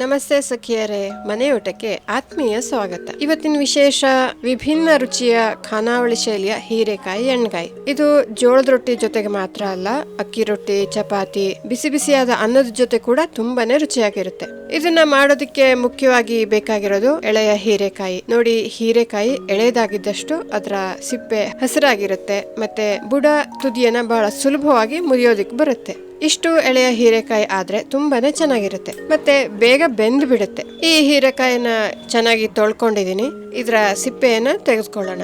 ನಮಸ್ತೆ ಸಖಿಯರೇ, ಮನೆಯೂಟಕ್ಕೆ ಆತ್ಮೀಯ ಸ್ವಾಗತ. ಇವತ್ತಿನ ವಿಶೇಷ, ವಿಭಿನ್ನ ರುಚಿಯ ಖಾನಾವಳಿ ಶೈಲಿಯ ಹೀರೆಕಾಯಿ ಎಣ್ಗಾಯಿ. ಇದು ಜೋಳದ ರೊಟ್ಟಿ ಜೊತೆಗೆ ಮಾತ್ರ ಅಲ್ಲ, ಅಕ್ಕಿ ರೊಟ್ಟಿ, ಚಪಾತಿ, ಬಿಸಿ ಬಿಸಿಯಾದ ಅನ್ನದ ಜೊತೆ ಕೂಡ ತುಂಬಾನೇ ರುಚಿಯಾಗಿರುತ್ತೆ. ಇದನ್ನ ಮಾಡೋದಕ್ಕೆ ಮುಖ್ಯವಾಗಿ ಬೇಕಾಗಿರೋದು ಎಳೆಯ ಹೀರೆಕಾಯಿ. ನೋಡಿ, ಹೀರೆಕಾಯಿ ಎಳೆಯದಾಗಿದ್ದಷ್ಟು ಅದರ ಸಿಪ್ಪೆ ಹಸಿರಾಗಿರುತ್ತೆ, ಮತ್ತೆ ಬುಡ ತುದಿಯನ್ನ ಬಹಳ ಸುಲಭವಾಗಿ ಮುರಿಯೋದಿಕ್ ಬರುತ್ತೆ. ಇಷ್ಟು ಎಳೆಯ ಹೀರೆಕಾಯಿ ಆದ್ರೆ ತುಂಬಾನೇ ಚೆನ್ನಾಗಿರುತ್ತೆ. ಮತ್ತೆ ಬೇಗ ಬೆಂದು ಬಿಡುತ್ತೆ ಈ ಹೀರೆಕಾಯಿನ ಚೆನ್ನಾಗಿ ತೊಳ್ಕೊಂಡಿದ್ದೀನಿ. ಇದರ ಸಿಪ್ಪೆಯನ್ನ ತೆಗೆದುಕೊಳ್ಳೋಣ.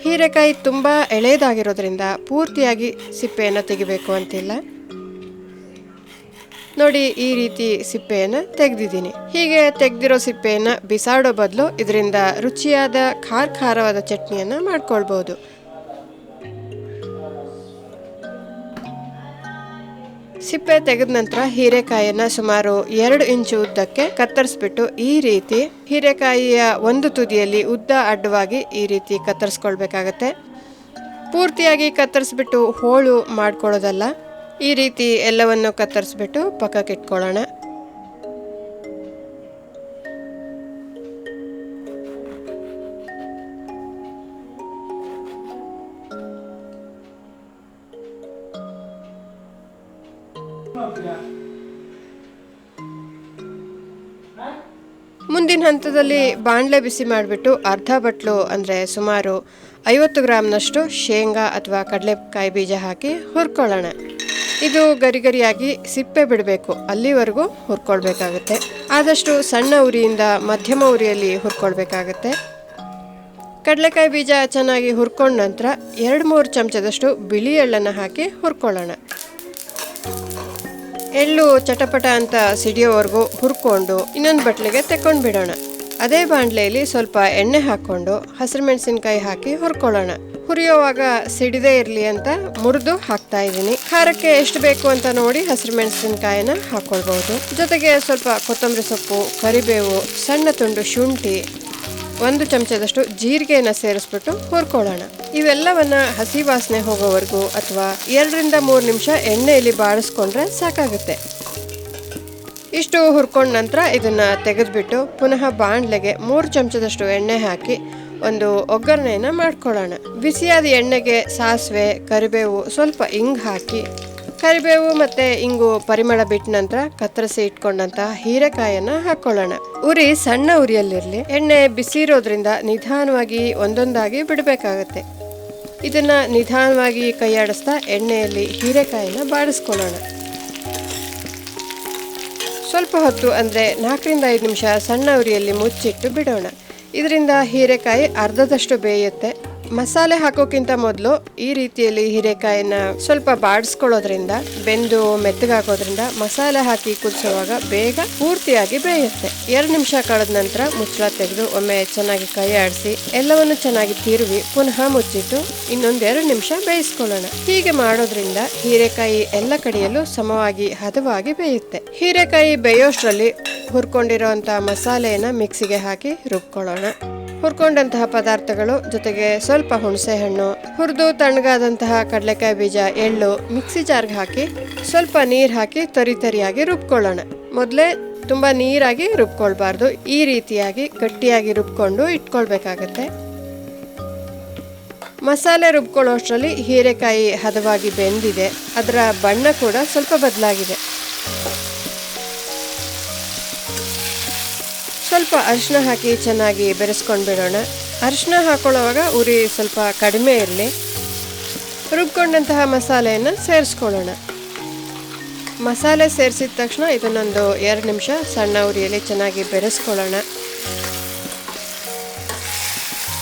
ಹೀರೆಕಾಯಿ ತುಂಬಾ ಎಳೆಯದಾಗಿರೋದ್ರಿಂದ ಪೂರ್ತಿಯಾಗಿ ಸಿಪ್ಪೆಯನ್ನು ತೆಗಿಬೇಕು ಅಂತಿಲ್ಲ. ನೋಡಿ, ಈ ರೀತಿ ಸಿಪ್ಪೆಯನ್ನು ತೆಗೆದಿದ್ದೀನಿ. ಹೀಗೆ ತೆಗೆದಿರೋ ಸಿಪ್ಪೆಯನ್ನು ಬಿಸಾಡೋ ಬದಲು ಇದರಿಂದ ರುಚಿಯಾದ ಖಾರ ಖಾರವಾದ ಚಟ್ನಿಯನ್ನ ಮಾಡ್ಕೊಳ್ಬಹುದು ಸಿಪ್ಪೆ ತೆಗೆದ ನಂತರ ಹೀರೆಕಾಯಿಯನ್ನ ಸುಮಾರು ಎರಡು ಇಂಚು ಉದ್ದಕ್ಕೆ ಕತ್ತರಿಸ್ಬಿಟ್ಟು ಈ ರೀತಿ ಹೀರೆಕಾಯಿಯ ಒಂದು ತುದಿಯಲ್ಲಿ ಉದ್ದ ಅಡ್ಡವಾಗಿ ಈ ರೀತಿ ಕತ್ತರಿಸ್ಕೊಳ್ಬೇಕಾಗತ್ತೆ. ಪೂರ್ತಿಯಾಗಿ ಕತ್ತರಿಸ್ಬಿಟ್ಟು ಹೋಳು ಮಾಡ್ಕೊಳ್ಳೋದಲ್ಲ, ಈ ರೀತಿ ಎಲ್ಲವನ್ನು ಕತ್ತರಿಸ್ಬಿಟ್ಟು ಪಕ್ಕಕ್ಕೆ ಮುಂದಿನ ಹಂತದಲ್ಲಿ ಬಾಣಲೆ ಬಿಸಿ ಮಾಡಿಬಿಟ್ಟು ಅರ್ಧ ಬಟ್ಲು ಅಂದರೆ ಸುಮಾರು ಐವತ್ತು ಗ್ರಾಮ್ನಷ್ಟು ಶೇಂಗಾ ಅಥವಾ ಕಡಲೆಕಾಯಿ ಬೀಜ ಹಾಕಿ ಹುರ್ಕೊಳ್ಳೋಣ. ಇದು ಗರಿ ಗರಿಯಾಗಿ ಸಿಪ್ಪೆ ಬಿಡಬೇಕು. ಅಲ್ಲಿವರೆಗೂ ಹುರ್ಕೊಳ್ಬೇಕಾಗುತ್ತೆ. ಆದಷ್ಟು ಸಣ್ಣ ಉರಿಯಿಂದ ಮಧ್ಯಮ ಉರಿಯಲ್ಲಿ ಹುರ್ಕೊಳ್ಬೇಕಾಗುತ್ತೆ. ಕಡಲೆಕಾಯಿ ಬೀಜ ಚೆನ್ನಾಗಿ ಹುರ್ಕೊಂಡ ನಂತರ ಎರಡು ಮೂರು ಚಮಚದಷ್ಟು ಬಿಳಿ ಎಳ್ಳನ್ನು ಹಾಕಿ ಹುರ್ಕೊಳ್ಳೋಣ. ಎಳ್ಳು ಚಟಪಟ ಅಂತ ಸಿಡಿಯೋವರೆಗೂ ಹುರ್ಕೊಂಡು ಇನ್ನೊಂದು ಬಟ್ಲಿಗೆ ತೆಕ್ಕೊಂಡು ಬಿಡೋಣ ಅದೇ ಬಾಣಲೆಯಲ್ಲಿ ಸ್ವಲ್ಪ ಎಣ್ಣೆ ಹಾಕ್ಕೊಂಡು ಹಸಿರು ಮೆಣಸಿನ್ಕಾಯಿ ಹಾಕಿ ಹುರ್ಕೊಳ್ಳೋಣ. ಹುರಿಯೋವಾಗ ಸಿಡಿದೇ ಇರಲಿ ಅಂತ ಮುರಿದು ಹಾಕ್ತಾ ಇದ್ದೀನಿ. ಖಾರಕ್ಕೆ ಎಷ್ಟು ಬೇಕು ಅಂತ ನೋಡಿ ಹಸಿರು ಮೆಣಸಿನಕಾಯಿನ ಹಾಕೊಳ್ಬಹುದು. ಜೊತೆಗೆ ಸ್ವಲ್ಪ ಕೊತ್ತಂಬರಿ ಸೊಪ್ಪು, ಕರಿಬೇವು, ಸಣ್ಣ ತುಂಡು ಶುಂಠಿ ಒಂದು ಚಮಚದಷ್ಟು ಜೀರಿಗೆಯನ್ನು ಸೇರಿಸ್ಬಿಟ್ಟು ಹುರ್ಕೊಳ್ಳೋಣ. ಇವೆಲ್ಲವನ್ನ ಹಸಿ ವಾಸನೆ ಹೋಗೋವರೆಗೂ ಅಥವಾ ಎರಡರಿಂದ ಮೂರು ನಿಮಿಷ ಎಣ್ಣೆಯಲ್ಲಿ ಬಾಡಿಸ್ಕೊಂಡ್ರೆ ಸಾಕಾಗುತ್ತೆ. ಇಷ್ಟು ಹುರ್ಕೊಂಡ ನಂತರ ಇದನ್ನು ತೆಗೆದುಬಿಟ್ಟು ಪುನಃ ಬಾಣಲೆಗೆ ಮೂರು ಚಮಚದಷ್ಟು ಎಣ್ಣೆ ಹಾಕಿ ಒಂದು ಒಗ್ಗರಣೆಯನ್ನು ಮಾಡ್ಕೊಳ್ಳೋಣ. ಬಿಸಿಯಾದ ಎಣ್ಣೆಗೆ ಸಾಸಿವೆ, ಕರಿಬೇವು ಸ್ವಲ್ಪ ಇಂಗ್ ಹಾಕಿ ಕರಿಬೇವು ಮತ್ತೆ ಇಂಗು ಪರಿಮಳ ಬಿಟ್ಟ ನಂತರ ಕತ್ತರಿಸಿ ಇಟ್ಕೊಂಡಂತ ಹೀರೆಕಾಯನ್ನ ಹಾಕೊಳ್ಳೋಣ. ಉರಿ ಸಣ್ಣ ಉರಿಯಲ್ಲಿರಲಿ. ಎಣ್ಣೆ ಬಿಸಿ ಇರೋದ್ರಿಂದ ನಿಧಾನವಾಗಿ ಒಂದೊಂದಾಗಿ ಬಿಡಬೇಕಾಗತ್ತೆ. ಇದನ್ನ ನಿಧಾನವಾಗಿ ಕೈಯಾಡಿಸ್ತಾ ಎಣ್ಣೆಯಲ್ಲಿ ಹೀರೆಕಾಯಿನ ಬಾಡಿಸ್ಕೊಳ್ಳೋಣ. ಸ್ವಲ್ಪ ಹೊತ್ತು ಅಂದರೆ ನಾಲ್ಕರಿಂದ ಐದು ನಿಮಿಷ ಸಣ್ಣ ಉರಿಯಲ್ಲಿ ಮುಚ್ಚಿಟ್ಟು ಬಿಡೋಣ. ಇದರಿಂದ ಹೀರೆಕಾಯಿ ಅರ್ಧದಷ್ಟು ಬೇಯುತ್ತೆ. ಮಸಾಲೆ ಹಾಕೋಕ್ಕಿಂತ ಮೊದಲು ಈ ರೀತಿಯಲ್ಲಿ ಹೀರೆಕಾಯಿನ ಸ್ವಲ್ಪ ಬಾಡಿಸ್ಕೊಳ್ಳೋದ್ರಿಂದ, ಬೆಂದು ಮೆತ್ತಗಾಕೋದ್ರಿಂದ ಮಸಾಲೆ ಹಾಕಿ ಕುದಿಸುವಾಗ ಬೇಗ ಪೂರ್ತಿಯಾಗಿ ಬೇಯುತ್ತೆ. ಎರಡು ನಿಮಿಷ ಕಳೆದ ನಂತರ ಮುಚ್ಚಳ ತೆಗೆದು ಒಮ್ಮೆ ಚೆನ್ನಾಗಿ ಕೈ ಆಡಿಸಿ, ಎಲ್ಲವನ್ನು ಚೆನ್ನಾಗಿ ತಿರುವಿ ಪುನಃ ಮುಚ್ಚಿಟ್ಟು ಇನ್ನೊಂದೆರಡು ನಿಮಿಷ ಬೇಯಿಸ್ಕೊಳ್ಳೋಣ. ಹೀಗೆ ಮಾಡೋದ್ರಿಂದ ಹೀರೆಕಾಯಿ ಎಲ್ಲ ಕಡೆಯಲ್ಲೂ ಸಮವಾಗಿ ಹದವಾಗಿ ಬೇಯುತ್ತೆ. ಹೀರೆಕಾಯಿ ಬೇಯೋಷ್ಟರಲ್ಲಿ ಹುರ್ಕೊಂಡಿರೋಂಥ ಮಸಾಲೆಯನ್ನು ಮಿಕ್ಸಿಗೆ ಹಾಕಿ ರುಬ್ಕೊಳ್ಳೋಣ. ಹುರ್ಕೊಂಡಂತಹ ಪದಾರ್ಥಗಳು ಜೊತೆಗೆ ಸ್ವಲ್ಪ ಹುಣಸೆ ಹಣ್ಣು, ಹುರಿದು ತಣ್ಣಗಾದಂತಹ ಕಡಲೆಕಾಯಿ ಬೀಜ, ಎಳ್ಳು, ಮಿಕ್ಸಿ ಜಾರ್ಗೆ ಹಾಕಿ ಸ್ವಲ್ಪ ನೀರು ಹಾಕಿ ತರಿ ತರಿಯಾಗಿ ರುಬ್ಕೊಳ್ಳೋಣ. ಮೊದಲೇ ತುಂಬ ನೀರಾಗಿ ರುಬ್ಕೊಳ್ಬಾರ್ದು. ಈ ರೀತಿಯಾಗಿ ಗಟ್ಟಿಯಾಗಿ ರುಬ್ಕೊಂಡು ಇಟ್ಕೊಳ್ಬೇಕಾಗತ್ತೆ. ಮಸಾಲೆ ರುಬ್ಕೊಳ್ಳೋಷ್ಟರಲ್ಲಿ ಹೀರೆಕಾಯಿ ಹದವಾಗಿ ಬೆಂದಿದೆ. ಅದರ ಬಣ್ಣ ಕೂಡ ಸ್ವಲ್ಪ ಬದಲಾಗಿದೆ. ಸ್ವಲ್ಪ ಅರಿಶಿನ ಹಾಕಿ ಚೆನ್ನಾಗಿ ಬೆರೆಸ್ಕೊಂಡು ಬಿಡೋಣ. ಅರಿಶಿನ ಹಾಕೊಳ್ಳೋವಾಗ ಉರಿ ಸ್ವಲ್ಪ ಕಡಿಮೆ ಇರಲಿ. ರುಬ್ಕೊಂಡಂತಹ ಮಸಾಲೆಯನ್ನು ಸೇರಿಸ್ಕೊಳ್ಳೋಣ. ಮಸಾಲೆ ಸೇರಿಸಿದ ತಕ್ಷಣ ಇದನ್ನೊಂದು ಎರಡು ನಿಮಿಷ ಸಣ್ಣ ಉರಿಯಲ್ಲಿ ಚೆನ್ನಾಗಿ ಬೆರೆಸ್ಕೊಳ್ಳೋಣ.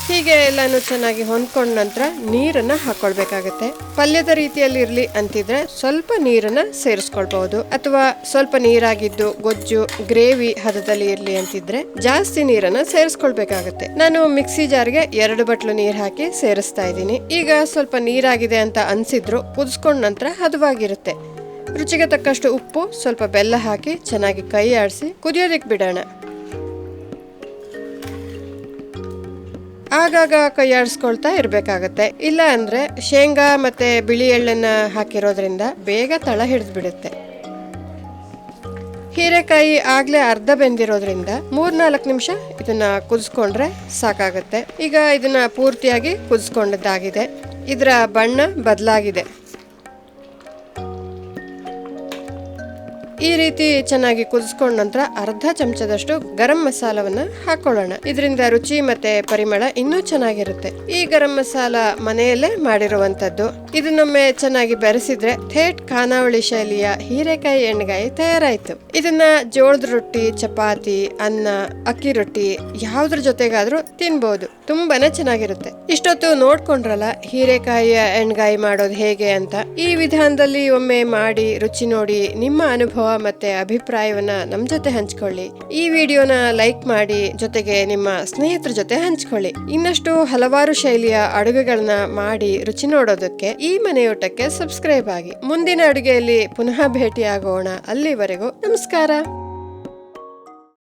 ಹೀಗೆ ಎಲ್ಲಾನು ಚೆನ್ನಾಗಿ ಹೊಂದ್ಕೊಂಡ ನಂತರ ನೀರನ್ನ ಹಾಕೊಳ್ಬೇಕಾಗತ್ತೆ. ಪಲ್ಯದ ರೀತಿಯಲ್ಲಿ ಇರಲಿ ಅಂತಿದ್ರೆ ಸ್ವಲ್ಪ ನೀರನ್ನ ಸೇರಿಸ್ಕೊಳ್ಬಹುದು. ಅಥವಾ ಸ್ವಲ್ಪ ನೀರಾಗಿದ್ದು ಗೊಜ್ಜು, ಗ್ರೇವಿ ಹದದಲ್ಲಿ ಇರಲಿ ಅಂತಿದ್ರೆ ಜಾಸ್ತಿ ನೀರನ್ನ ಸೇರಿಸ್ಕೊಳ್ಬೇಕಾಗತ್ತೆ. ನಾನು ಮಿಕ್ಸಿ ಜಾರ್ಗೆ ಎರಡು ಬಟ್ಲು ನೀರ್ ಹಾಕಿ ಸೇರಿಸ್ತಾ ಇದ್ದೀನಿ. ಈಗ ಸ್ವಲ್ಪ ನೀರಾಗಿದೆ ಅಂತ ಅನ್ಸಿದ್ರು ಕುದಿಸ್ಕೊಂಡ ನಂತರ ಹದವಾಗಿರುತ್ತೆ. ರುಚಿಗೆ ತಕ್ಕಷ್ಟು ಉಪ್ಪು, ಸ್ವಲ್ಪ ಬೆಲ್ಲ ಹಾಕಿ ಚೆನ್ನಾಗಿ ಕೈ ಆಡಿಸಿ ಕುದಿಯೋದಕ್ಕೆ ಬಿಡೋಣ. ಆಗಾಗ ಕೈಯಾಡಿಸ್ಕೊಳ್ತಾ ಇರಬೇಕಾಗತ್ತೆ. ಇಲ್ಲ ಅಂದ್ರೆ ಶೇಂಗಾ ಮತ್ತೆ ಬಿಳಿ ಎಳ್ಳನ್ನ ಹಾಕಿರೋದ್ರಿಂದ ಬೇಗ ತಳ ಹಿಡಿದು ಬಿಡುತ್ತೆ ಹೀರೆಕಾಯಿ ಆಗ್ಲೇ ಅರ್ಧ ಬೆಂದಿರೋದ್ರಿಂದ ಮೂರ್ನಾಲ್ಕು ನಿಮಿಷ ಇದನ್ನ ಕುದಿಸ್ಕೊಂಡ್ರೆ ಸಾಕಾಗುತ್ತೆ. ಈಗ ಇದನ್ನ ಪೂರ್ತಿಯಾಗಿ ಕುದಿಸ್ಕೊಂಡದ್ದಾಗಿದೆ. ಇದರ ಬಣ್ಣ ಬದಲಾಗಿದೆ. ಈ ರೀತಿ ಚೆನ್ನಾಗಿ ಕುದಿಸ್ಕೊಂಡ ನಂತರ ಅರ್ಧ ಚಮಚದಷ್ಟು ಗರಂ ಮಸಾಲವನ್ನ ಹಾಕೊಳ್ಳೋಣ. ಇದರಿಂದ ರುಚಿ ಮತ್ತೆ ಪರಿಮಳ ಇನ್ನೂ ಚೆನ್ನಾಗಿರುತ್ತೆ. ಈ ಗರಂ ಮಸಾಲ ಮನೆಯಲ್ಲೇ ಮಾಡಿರುವಂತದ್ದು ಇದನ್ನೊಮ್ಮೆ ಚೆನ್ನಾಗಿ ಬೆರೆಸಿದ್ರೆ ಥೇಟ್ ಖಾನಾವಳಿ ಶೈಲಿಯ ಹೀರೆಕಾಯಿ ಎಣ್ಣೆಗಾಯಿ ತಯಾರಾಯ್ತು. ಇದನ್ನ ಜೋಳದ ರೊಟ್ಟಿ, ಚಪಾತಿ, ಅನ್ನ, ಅಕ್ಕಿ ರೊಟ್ಟಿ ಯಾವ್ದ್ರ ಜೊತೆಗಾದ್ರೂ ತಿನ್ಬಹುದು ತುಂಬಾನೇ ಚೆನ್ನಾಗಿರುತ್ತೆ. ಇಷ್ಟೊತ್ತು ನೋಡ್ಕೊಂಡ್ರಲ್ಲ ಹೀರೆಕಾಯಿಯ ಎಣ್ಗಾಯಿ ಮಾಡೋದು ಹೇಗೆ ಅಂತ. ಈ ವಿಧಾನದಲ್ಲಿ ಒಮ್ಮೆ ಮಾಡಿ, ರುಚಿ ನೋಡಿ ನಿಮ್ಮ ಅನುಭವ ಮತ್ತೆ ಅಭಿಪ್ರಾಯವನ್ನ ನಮ್ಮ ಜೊತೆ ಹಂಚ್ಕೊಳ್ಳಿ. ಈ ವಿಡಿಯೋನ ಲೈಕ್ ಮಾಡಿ, ಜೊತೆಗೆ ನಿಮ್ಮ ಸ್ನೇಹಿತರ ಜೊತೆ ಹಂಚ್ಕೊಳ್ಳಿ. ಇನ್ನಷ್ಟು ಹಲವಾರು ಶೈಲಿಯ ಅಡುಗೆಗಳನ್ನ ಮಾಡಿ ರುಚಿ ನೋಡೋದಕ್ಕೆ ಈ ಮನೆಯೂಟಕ್ಕೆ ಸಬ್ಸ್ಕ್ರೈಬ್ ಆಗಿ. ಮುಂದಿನ ಅಡುಗೆಯಲ್ಲಿ ಪುನಃ ಭೇಟಿಯಾಗೋಣ. ಅಲ್ಲಿವರೆಗೂ ನಮಸ್ಕಾರ.